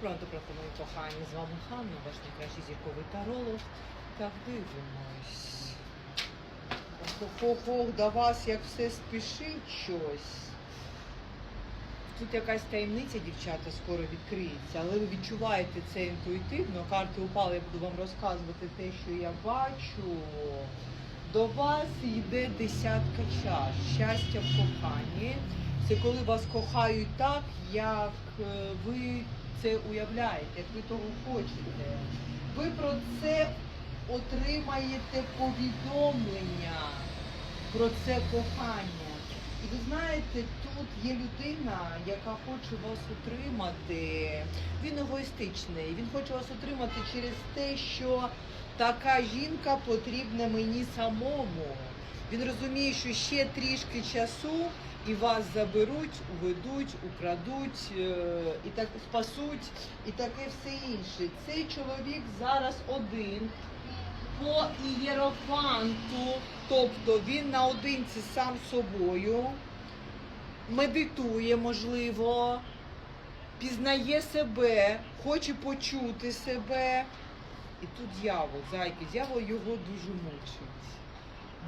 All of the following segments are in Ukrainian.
Пронто проти мої кохані. З вами Ханна, ваш найкращий зірковий таролог. Так дивимось. Ох-ох-ох, до вас як все спішить щось. Тут якась таємниця, дівчата, скоро відкриється, але ви відчуваєте це інтуїтивно. Карти упали, я буду вам розказувати те, що я бачу. До вас йде десятка чаш. Щастя в коханні. Це коли вас кохають так, як е, ви це уявляєте, як ви того хочете. Ви про це отримаєте повідомлення про це кохання. І ви знаєте, тут є людина, яка хоче вас отримати. Він егоїстичний. Він хоче вас отримати через те, що така жінка потрібна мені самому. Він розуміє, що ще трішки часу і вас заберуть, уведуть, украдуть, е, і так спасуть, і таке все інше. Цей чоловік зараз один по ієрофанту, тобто він наодинці сам собою, медитує, можливо, пізнає себе, хоче почути себе. І тут дьявол, зайки, дьявол його дуже мучить.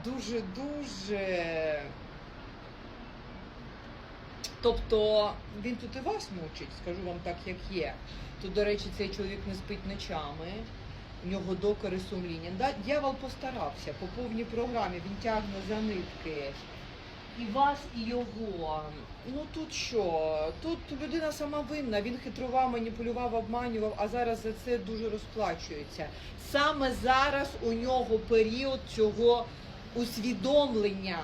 Дуже-дуже. Тобто він тут і вас мучить, скажу вам так, як є. Тут, до речі, цей чоловік не спить ночами, у нього докори сумління. Да, дьявол постарався по повній програмі, він тягне за нитки. І вас, і його. Ну тут що? Тут людина сама винна. Він хитрував, маніпулював, обманював, а зараз за це дуже розплачується. Саме зараз у нього період цього усвідомлення.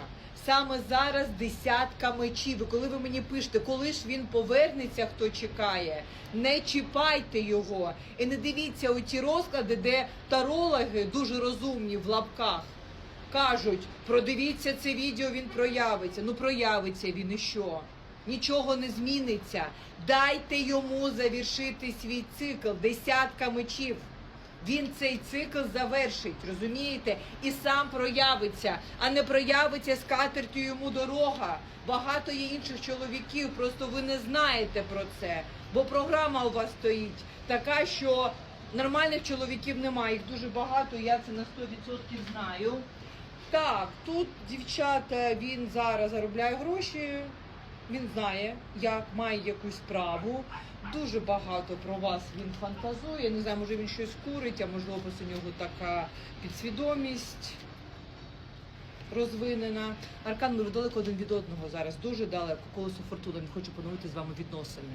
Саме зараз десятка мечів. І коли ви мені пишете, коли ж він повернеться, хто чекає, не чіпайте його. І не дивіться оті розклади, де тарологи дуже розумні в лапках кажуть, продивіться це відео, він проявиться. Ну проявиться він і що? Нічого не зміниться. Дайте йому завершити свій цикл. Десятка мечів. Він цей цикл завершить, розумієте? І сам проявиться, а не проявиться з катертю йому дорога. Багато є інших чоловіків, просто ви не знаєте про це. Бо програма у вас стоїть така, що нормальних чоловіків немає. Їх дуже багато, я це на 100% знаю. Так, тут дівчата, він зараз заробляє гроші. Він знає, як має якусь справу. Дуже багато про вас він фантазує. Не знаю, може він щось курить, а можливо просто у нього така підсвідомість розвинена. Аркан, ми далеко один від одного зараз, дуже далеко. Колесо фортуна, він хоче поновити з вами відносини.